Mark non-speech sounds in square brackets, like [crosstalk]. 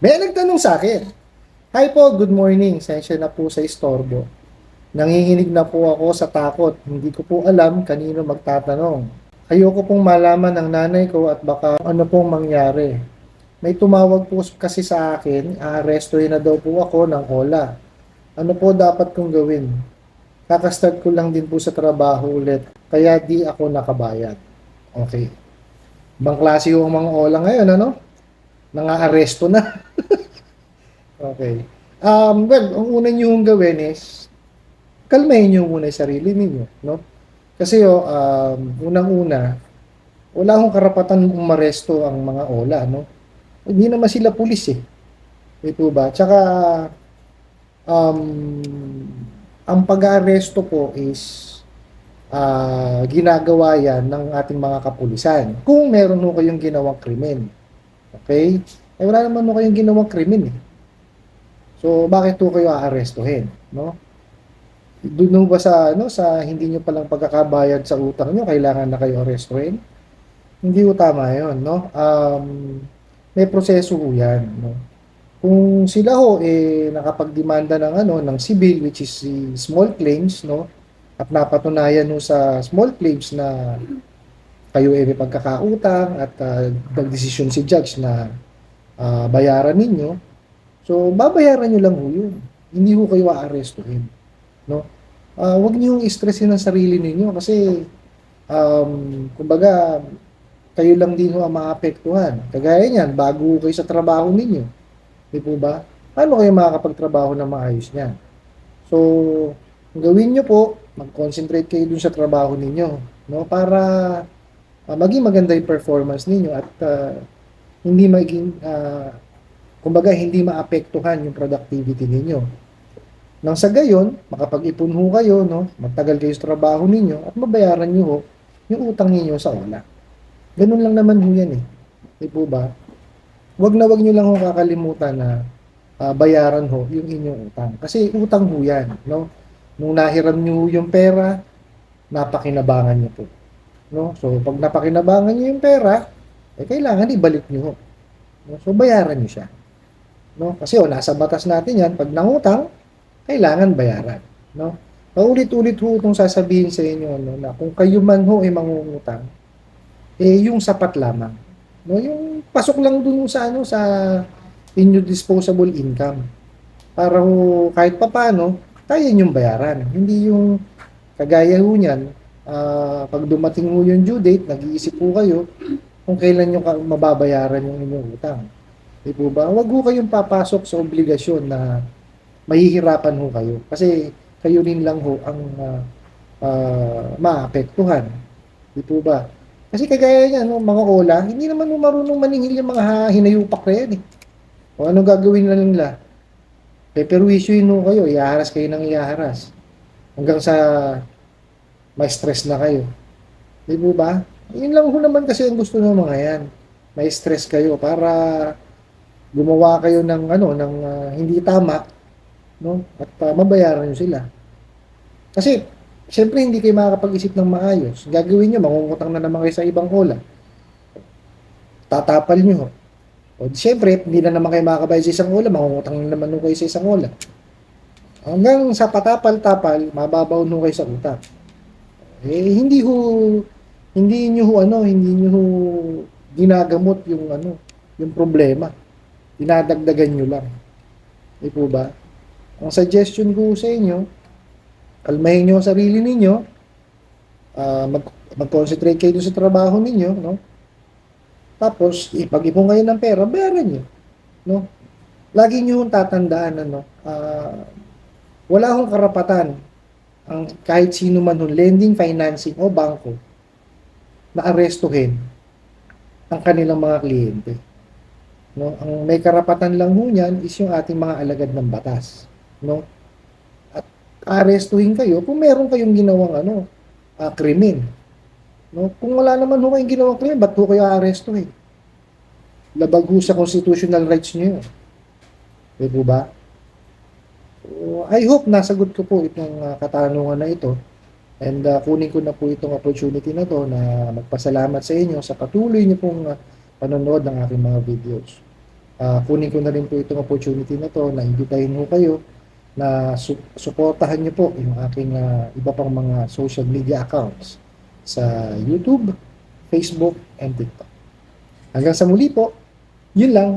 May nagtanong sa akin. Hi po, good morning. Sensya na po sa istorbo. Nanginginig na po ako sa takot. Hindi ko po alam kanino magtatanong. Ayoko pong malaman ng nanay ko at baka ano pong mangyari. May tumawag po kasi sa akin, aarestohin na daw po ako ng hola. Ano po dapat kong gawin? Kakastart ko lang din po sa trabaho ulit, kaya di ako nakabayad. Okay. Ibang klase yung mga hola ngayon, ano? Nanga-aresto na. [laughs] okay. Um, well, ang una nyo yung gawin is, kalmahin nyo muna yung sarili ninyo, no? Kasi, oh, um, unang-una, wala akong karapatan umaresto ang mga ola, no? Hindi naman sila pulis eh. Di po ba? Tsaka, um, ang pag-aaresto po is ah, ginagawa yan ng ating mga kapulisan. Kung meron ho kayong ginawang krimen. Okay? Eh, wala naman ho kayong ginawang krimen eh. So, bakit ho kayo aarestuhin? No? Doon ba sa, ano, sa hindi nyo palang pagkakabayad sa utang nyo, kailangan na kayo arestuhin? Hindi ho tama yun, no? Um, may proseso yan, no? Kung sila ho eh nakapagdemanda ng ano ng civil which is si small claims no at napatunayan ho sa small claims na kayo ay may pagkakautang at uh, nagdesisyon si judge na ah, bayaran ninyo so babayaran nyo lang ho yun hindi ho kayo aarestuhin no Ah, wag niyo yung stressin ang sarili ninyo kasi um kumbaga kayo lang din ho ang maapektuhan kagaya niyan bago kayo sa trabaho ninyo Di po ba? Paano kayo makakapagtrabaho ng maayos niyan? So, ang gawin nyo po, mag-concentrate kayo dun sa trabaho ninyo, no? Para ah, maging maganda yung performance ninyo at ah, hindi maging, ah, kumbaga, hindi maapektuhan yung productivity ninyo. Nang sa gayon, makapag-ipon ho kayo, no? Magtagal kayo sa trabaho ninyo at mabayaran nyo ho yung utang ninyo sa wala. Ganun lang naman ho yan eh. Di po ba? wag na wag nyo lang ho kakalimutan na ah, bayaran ho yung inyong utang. Kasi utang ho yan, no? Nung nahiram nyo yung pera, napakinabangan nyo po. No? So, pag napakinabangan nyo yung pera, eh, kailangan ibalik nyo. No? So, bayaran nyo siya. No? Kasi oh, nasa batas natin yan, pag nangutang, kailangan bayaran. No? Paulit-ulit ho itong sasabihin sa inyo no, na kung kayo man ho ay mangungutang, eh yung sapat lamang. No, yung pasok lang dun sa ano sa inyo disposable income. Para ho kahit papaano kaya yung bayaran. Hindi yung kagaya ho niyan, ah, pag dumating ho yung due date, nag-iisip po kayo kung kailan nyo mababayaran yung inyong utang. Di po ba? Huwag ho kayong papasok sa obligasyon na mahihirapan ho kayo. Kasi kayo rin lang ho ang ah, ah, maapektuhan. Di po ba? Kasi kagaya niya, no, mga ola, hindi naman mo marunong maningil yung mga hinayupak na yan eh. O anong gagawin na nila? Peperwisyoin mo kayo, iaharas kayo ng iaharas. Hanggang sa may stress na kayo. Di po ba? Yun lang ho naman kasi ang gusto ng mga yan. May stress kayo para gumawa kayo ng ano ng ah, hindi tama no? At ah, mabayaran niyo sila. Kasi syempre hindi kayo makakapag-isip ng maayos. Gagawin niyo mangungutang na naman kayo sa ibang hola. Tatapal niyo o syempre hindi na naman kayo makakabayad sa isang hola mangungutang na naman kayo sa isang hola. Hanggang sa patapal-tapal mababaw no kayo sa utang eh hindi ho hindi niyo ho ano hindi niyo ho ginagamot yung ano yung problema dinadagdagan nyo lang. Di po ba? Ang suggestion ko sa inyo, kalmahin nyo ang sarili ninyo, ah, mag, mag-concentrate kayo sa trabaho ninyo, no? Tapos, ipag-ipon kayo ng pera, bayaran nyo. No? Lagi nyo hong tatandaan, ano, ah, wala hong karapatan ang kahit sino man hong lending, financing o bangko na arestuhin ang kanilang mga kliyente. No, ang may karapatan lang ho niyan is yung ating mga alagad ng batas, no? At arestuhin kayo kung meron kayong ginawang ano, ah, krimen. No? Kung wala naman ho kayong ginawang krimen, ba't ho kayo aarestuhin? Labag ho sa constitutional rights niyo. Di po ba? I hope nasagot ko po itong ah, katanungan na ito. And ah, kunin ko na po itong opportunity na to na magpasalamat sa inyo sa patuloy niyo pong ah, panonood ng aking mga videos. ah, kunin ko na rin po itong opportunity na to na imbitahin ho kayo na su- suportahan niyo po yung aking ah, iba pang mga social media accounts sa YouTube, Facebook, and TikTok. Hanggang sa muli po, yun lang.